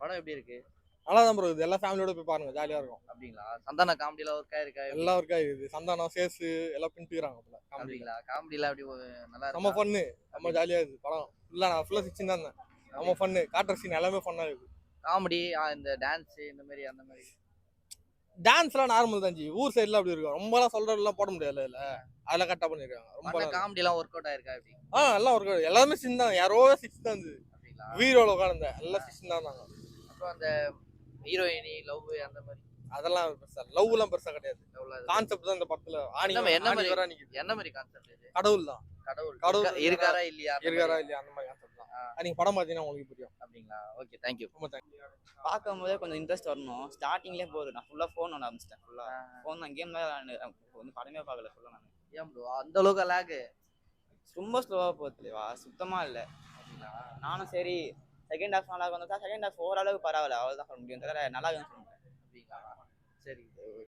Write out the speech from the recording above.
படம் எப்படி இருக்கு? நல்லா தான் ப்ரோ இது. எல்லாம் ஃபேமிலியோட போய் பாருங்க. ஜாலியா இருக்கும். அப்படிங்களா? சந்தான காமெடியில ஒர்க்கா இருக்கா? எப்படி? எல்லாம் ஒர்க் ஆகுது சந்தானம் சேசு எல்லாம் பின்ட்டுக்கிறாங்க போல. காமெடி அப்படிங்களா? காமெடியில அப்படி ஒரு நல்லா நம்ம இருக்கா ஃபன்னு ஜாலியா இருக்குது படம். ஃபுல்லா நான் ஃபுல்லா சிக்ஸ்டின் தான் இருந்தேன். நம்ம ஃபன்னு காட்டுற சீன் எல்லாமே ஃபன்னா இருக்குது. காமெடி இந்த டான்ஸ் இந்த மாதிரி அந்த மாதிரி. டான்ஸ்லாம் நார்மல் தான் ஜி. ஊர் சைடுல அப்படி இருக்கும். ரொம்பலாம் சொல்றதெல்லாம் போட முடியாது இல்ல அதெல்லாம் கரெக்டா பண்ணிருக்காங்க. ரொம்ப நல்லா- காமெடி எல்லாம் ஒர்க் அவுட் ஆயிருக்கா எப்படி? ஆ எல்லாம் ஒர்க் எல்லாமே சிக்ஸ் தான். யாரோ சிக்ஸ் தான் இருந்தது வீரோட உட்காந்துருந்தேன் எல்லாம் சிக்ஸ் தான் இருந்தாங்க. அப்புறம் அந்த ஹீரோயினி லவ் அந்த மாதிரி. அதெல்லாம் பெருசா லவ் எல்லாம் பெருசா கிடையாது? கான்செப்ட் தான் இந்த படத்துல. ஆணி என்ன- மாதிரி? என்ன மாதிரி கான்செப்ட் இது? கடவுள் தான். கடவுள். கடவுள் இருக்கா- இருக்காரா இல்லையா? இருக்காரா? இல்லையா? அந்த மாதிரி கான்செப்ட் தான். நீங்க படம் பார்த்தீங்கன்னா உங்களுக்கு புரியும். அப்படிங்களா? ஓகே தேங்க்யூ ரொம்ப தேங்க்ஸ் பார்க்கும்போதே கொஞ்சம் இன்ட்ரெஸ்ட் வரணும். ஸ்டார்டிங்லேயே போதும் நான் ஃபுல்லாக ஃபோன் ஒன்று ஆரம்பிச்சிட்டேன். ஃபுல்லாக ஃபோன் தான் கேம் தான் வந்து படமே பார்க்கல. ஃபுல்லாக நான். ஏன் ப்ரோ அந்த அளவுக்கு லேக் ரொம்ப ஸ்லோவாக போகுது தலைவா சுத்தமாக இல்லை. நானும் சரி செகண்ட் ஹாஃப் நல்லா வந்தா செகண்ட் ஹாஃப் ஓரளவுக்கு பரவாயில்ல. அவ்வளோதான் சொல்ல முடியும். தவிர நல்லா இருக்குன்னு அப்படிங்களா? சரி